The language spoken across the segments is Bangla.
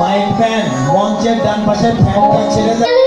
মাই ফ্যান মঞ্চের ডান পাশে ফ্যানটা ছেড়ে যায়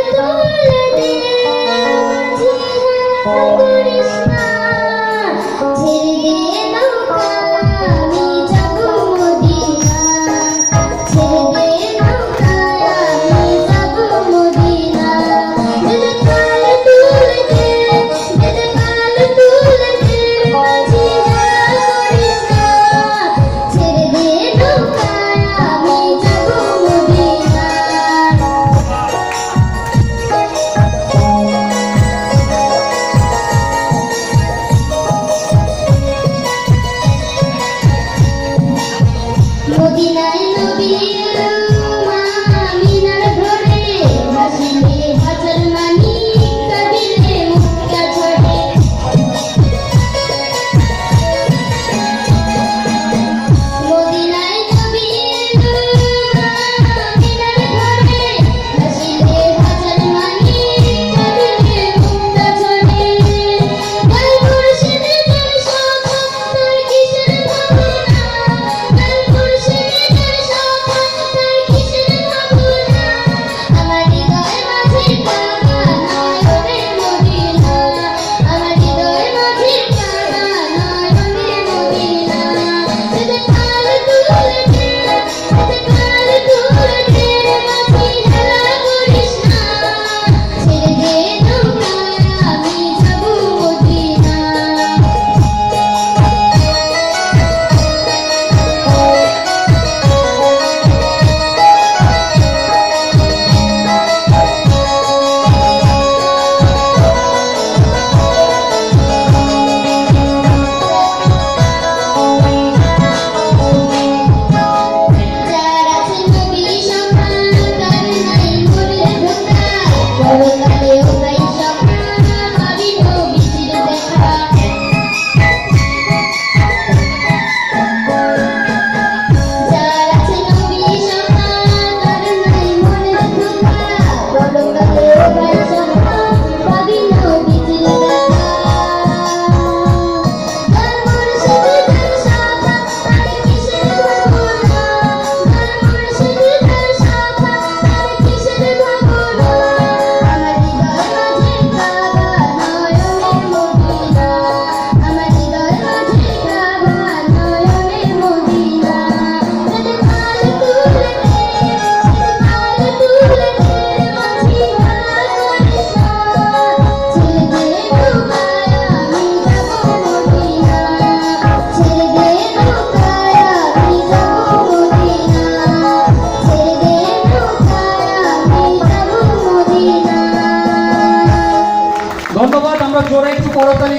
আমরা জোরে একটু করতালি